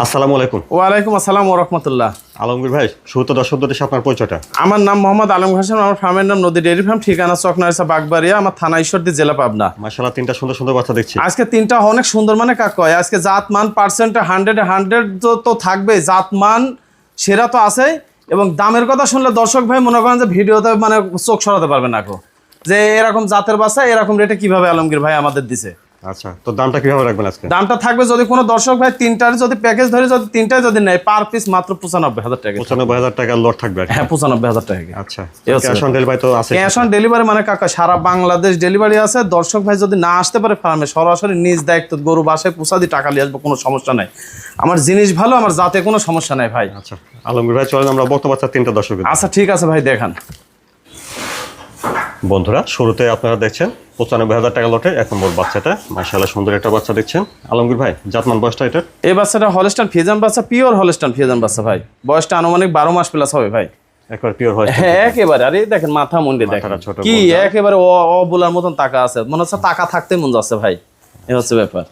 আসসালামু আলাইকুম। ওয়ালাইকুম আসসালাম রহমতুল্লাহ। আলমগীর ভাই শুরুতে দর্শকদের সাথে আপনার পরিচয়টা। আমার নাম মোহাম্মদ আলম হাসান আমার ফার্মের নাম নদী ডেয়ারি ফার্ম ঠিকানা চকনারিসা বাগবাড়িয়া আমার থানা ঈশ্বরদী জেলা পাবনা। মাশাআল্লাহ তিনটা সুন্দর সুন্দর বাচ্চা দেখছি। আজকে তিনটা অনেক সুন্দর মানে কাক কয়? আজকে জাত মান পার্সেন্ট হান্ড্রেড হান্ড্রেড তো থাকবে জাত মান সেরা তো আছে এবং দামের কথা শুনলে দর্শক ভাই মনে করেন যে ভিডিওতে মানে চোখ সরাতে পারবে না যে এরকম জাতের বাচ্চা এরকম রেটে কীভাবে আলমগীর ভাই আমাদের দিছে? আচ্ছা তো দামটা কীভাবে রাখবেন আজকে? দামটা থাকবে যদি কোনো দর্শক ভাই তিনটার যদি প্যাকেজ ধরে যদি তিনটায় যদি নেয় পার পিস মাত্র পঁচানব্বই হাজার টাকা। পঁচানব্বই হাজার টাকার লট থাকবে হ্যাঁ পঁচানব্বই হাজার টাকা। আচ্ছা ক্যাশ অন ডেলিভারি তো আছে। ক্যাশ অন ডেলিভারি মানে কাকা সারা বাংলাদেশ ডেলিভারি আছে। দর্শক ভাই যদি না আসতে পারে ফার্মে সরাসরি নিজ দায়িত্ব গরু বাসায় পোষা দিয়ে টাকা নিয়ে আসব কোনো সমস্যা নাই। আমার জিনিস ভালো আমার জাতে কোনো সমস্যা নাই ভাই। আচ্ছা আলমগীর ভাই চলেন আমরা বক্তব্য তিনটা দর্শক আচ্ছা ঠিক আছে ভাই দেখান। বন্ধুরা শুরুতে আপনারা দেখছেন পঁচানব্বই হাজার টাকা লটে এক নম্বর বাচ্চাটা। মাশাআল্লাহ সুন্দর একটা বাচ্চা দেখছেন। আলমগীর ভাই জাতমান বয়সটা এটা এই বাচ্চাটা হলস্টান ফিজান বাচ্চা পিওর হলস্টান ফিজান বাচ্চা ভাই। বয়সটা আনুমানিক বারো মাস প্লাস হবে ভাই। একবার পিওর হয় হ্যাঁ একেবারে। আরে দেখেন মাথা মুন্ডি দেখেন। কি একেবারে অবুলার মতন টাকা আছে। মনে হচ্ছে টাকা থাকতে মন যাচ্ছে ভাই। এ হচ্ছে ব্যাপার।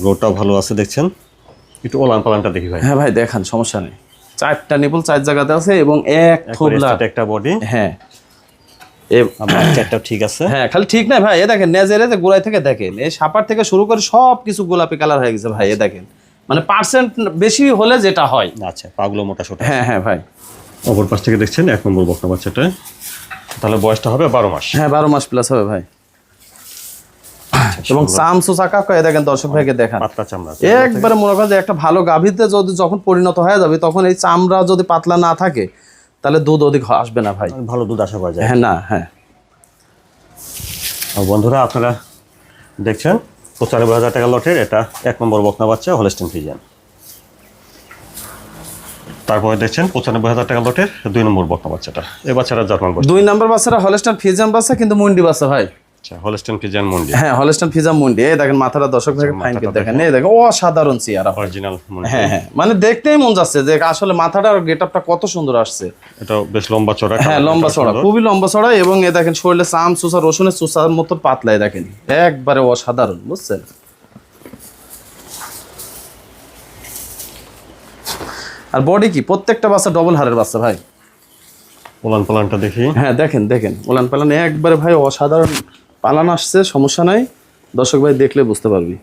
গ্রোটাও ভালো আছে দেখছেন। একটু ওলান পালানটা দেখি ভাই। হ্যাঁ ভাই দেখান সমস্যা নেই। চারটা নিপুল চার জায়গাতে আছে এবং এক একটা বডি হ্যাঁ। ঠিক আছে। হ্যাঁ খালি ঠিক না ভাই এ দেখেন নেজের যে গোড়ায় থেকে দেখেন এই সাপার থেকে শুরু করে সব কিছু গোলাপি কালার হয়ে গেছে ভাই এ দেখেন। মানে পার্সেন্ট বেশি হলে যেটা হয়। আচ্ছা পাগুলো মোটা সোটা। হ্যাঁ হ্যাঁ ভাই। অপর পাশ থেকে দেখছেন এক নম্বর বকনা বাচ্চাটা। তাহলে বয়সটা হবে বারো মাস। হ্যাঁ বারো মাস প্লাস হবে ভাই। এবং সামসু চাকা কয়ে দেখেন দর্শক ভাইকে দেখান। একবারে মনে করেন যে একটা ভালো গাভীতে যদি যখন পরিণত হয়ে যাবে তখন এই চামড়া যদি পাতলা না থাকে তাহলে দুধ অধিক আসবে না ভাই। ভালো দুধ আশা করা যায়। হ্যাঁ না হ্যাঁ। বন্ধুরা আপনারা দেখছেন পঁচানব্বই হাজার টাকা লটের এটা এক নম্বর বকনা বাচ্চা হলেস্টিন ফিজিয়ান তারপরে দেখছেন পঁচানব্বই হাজার টাকা লটের দুই নম্বর বকনা বাচ্চাটা। এই বাচ্চাটা জার্মান বাচ্চা। দুই নম্বর বাচ্চারা হলেস্টার ফিজিয়ান বাচ্চা কিন্তু মুন্ডি বাচ্চা ভাই। আচ্ছা হলস্টেন ফিজিয়ান মন্ডি হ্যাঁ হলেস্টান ফিজাম মুন্ডি এই দেখেন মাথাটা দর্শক ভাইকে ফাইন করে দেখেন। এই দেখেন অসাধারণ চেয়ারা অরিজিনাল হ্যাঁ হ্যাঁ মানে দেখতেই মন যাচ্ছে যে আসলে আপটা কত সুন্দর আসছে। এটা বেশ লম্বা চড়া হ্যাঁ লম্বা চড়া খুবই লম্বা চড়া এবং এ দেখেন শরীরে চাম চুষা রসুনের চুষার মতো পাতলা দেখেন। একবারে অসাধারণ বুঝছেন? আর বডি কি? প্রত্যেকটা বাচ্চা ডবল হারের বাচ্চা ভাই। পোলান পোলানটা দেখি। হ্যাঁ দেখেন দেখেন। ওলান পালান একবারে ভাই অসাধারণ। পালান আসছে সমস্যা নাই। দর্শক ভাই দেখলে বুঝতে পারবি।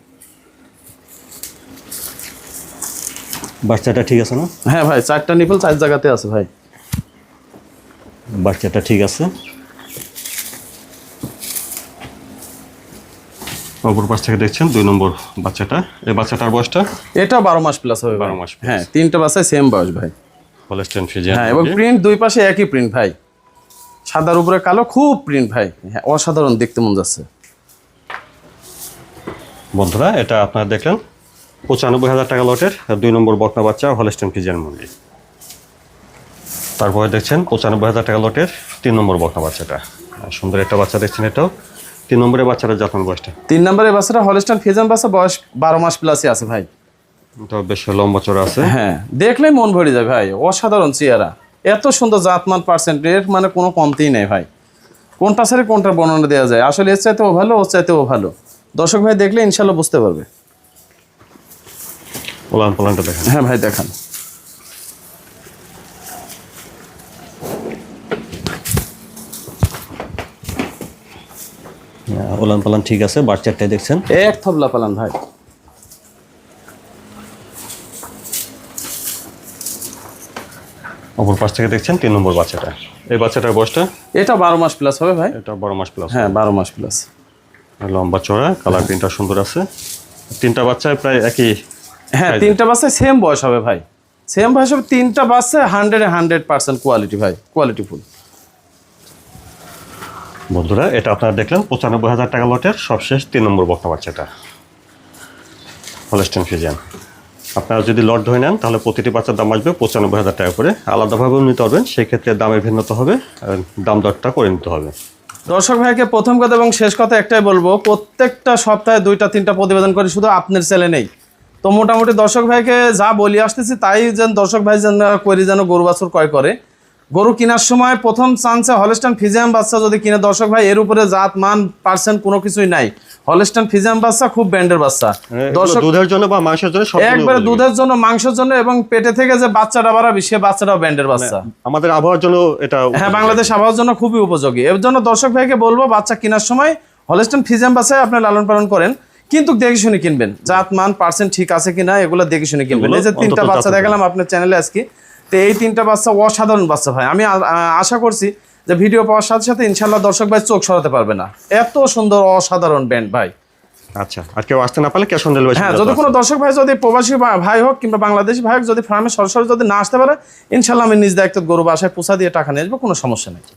বাচ্চাটা ঠিক আছে না? হ্যাঁ ভাই চারটা নিপল চার জায়গাতে আছে ভাই। বাচ্চাটা ঠিক আছে। অপর পাশ থেকে দেখছেন দুই নম্বর বাচ্চাটা। এই বাচ্চাটার বয়সটা? এটা বারো মাস প্লাস হবে বারো মাস হ্যাঁ তিনটা বাচ্চায় সেম বয়স ভাই। ফিজিয়ান হ্যাঁ এবং প্রিন্ট দুই পাশে একই প্রিন্ট ভাই। সাদার উপরে কালো খুব প্রিন্ট ভাই। হ্যাঁ অসাধারণ দেখতে মন যাচ্ছে। বন্ধুরা এটা আপনারা দেখলেন পঁচানব্বই হাজার টাকা লটের দুই নম্বর বকনা বাচ্চা হলস্টেন ফিজিয়ান মন্ডি তারপরে দেখছেন পঁচানব্বই হাজার টাকা লটের তিন নম্বর বকনা বাচ্চাটা। সুন্দর একটা বাচ্চা দেখছেন এটাও। তিন নম্বরের বাচ্চাটা যত্ন বয়সটা? তিন নম্বরের বাচ্চাটা হলস্টান ফিজান বাচ্চা বয়স বারো মাস প্লাসই আছে ভাই। এটাও বেশ লম্বা চড়া আছে। হ্যাঁ দেখলেই মন ভরে যায় ভাই। অসাধারণ চেহারা। এত সুন্দর জাতমান পার্সেন্ট এর মানে কোনো কমতিই নেই ভাই। কোনটা ছেড়ে কোনটার বর্ণনা দেওয়া যায়? আসলে এর চাইতেও ভালো ওর চাইতেও ভালো। দর্শক ভাই দেখলে ইনশাল্লাহ বুঝতে পারবে। পোলান পোলানটা দেখেন। হ্যাঁ ভাই দেখান। ওলান পালান ঠিক আছে বাচ্চাটাই দেখছেন। এক থবলা পালান ভাই। অপর পাশ থেকে দেখছেন তিন নম্বর বাচ্চাটা। এই বাচ্চাটার বয়সটা? এটা বারো মাস প্লাস হবে ভাই। এটা বারো মাস প্লাস হ্যাঁ বারো মাস প্লাস লম্বা চড়া কালার প্রিন্টটা সুন্দর আছে। তিনটা বাচ্চায় প্রায় একই হ্যাঁ তিনটা বাচ্চায় সেম বয়স হবে ভাই। সেম বয়স হবে তিনটা বাচ্চায় হান্ড্রেড হান্ড্রেড পার্সেন্ট কোয়ালিটি ভাই কোয়ালিটি ফুল বন্ধুরা এটা আপনারা দেখলেন পঁচানব্বই হাজার টাকা লটের সবশেষ তিন নম্বর বক্তা বাচ্চাটা। হলস্টেন ফিজিয়ান আপনারা যদি লট ধরে নেন, তাহলে প্রতিটি বাচ্চার দাম আসবে পঁচানব্বই হাজার টাকা করে। আলাদাভাবেও নিতে পারবেন, সেক্ষেত্রে দামের ভিন্নতা হবে দাম দরটা করে নিতে হবে। দর্শক ভাইকে প্রথম কথা এবং শেষ কথা একটাই বলব, প্রত্যেকটা সপ্তাহে দুইটা, তিনটা প্রতিবেদন করি, শুধু আপনার ছেলে নেই। তো মোটামুটি দর্শক ভাইকে যা বলি আসতেছি, তাই যেন দর্শক ভাই যেন, করি যেন গরু বাছুর ক্রয় করে। গরু কেনার সময় প্রথম চান্সে হলস্টান ফিজিয়াম বাচ্চা যদি কিনে দর্শক ভাই এর উপরে জাত মান পার্সেন্ট কোনো কিছুই নাই। হলস্টান ফিজিয়াম বাচ্চা খুব ব্যান্ডের বাচ্চা। দর্শক দুধের জন্য বা মাংসের জন্য একবারে দুধের জন্য মাংসের জন্য এবং পেটে থেকে যে বাচ্চাটা বাড়াবে সে বাচ্চাটাও ব্যান্ডের বাচ্চা। আমাদের আবহাওয়ার জন্য এটা হ্যাঁ বাংলাদেশ আবহাওয়ার জন্য খুবই উপযোগী। এর জন্য দর্শক ভাইকে বলব বাচ্চা কেনার সময় হলস্টান ফিজিয়াম বাচ্চায় আপনি লালন পালন করেন। কিন্তু দেখে শুনে কিনবেন। জাত মান পার্সেন্ট ঠিক আছে কিনা এগুলো দেখে শুনে কিনবেন। এই যে তিনটা বাচ্চা দেখালাম আপনার চ্যানেলে আজকে। তো এই তিনটা বাচ্চা অসাধারণ বাচ্চা ভাই। আমি আশা করছি যে ভিডিও পাওয়ার সাথে সাথে ইনশাল্লাহ দর্শক ভাই চোখ সরাতে পারবে না। এত সুন্দর অসাধারণ ব্যান্ড ভাই। আচ্ছা আর কেউ আসতে না পারলে ক্যাশ অন ডেলিভারি হ্যাঁ যদি কোনো দর্শক ভাই যদি প্রবাসী ভাই হোক কিংবা বাংলাদেশি ভাই হোক যদি ফার্মে সরাসরি যদি না আসতে পারে ইনশাল্লাহ আমি নিজ দায়িত্ব গরু বাসায় পোষা দিয়ে টাকা নিয়ে আসব কোনো সমস্যা নেই।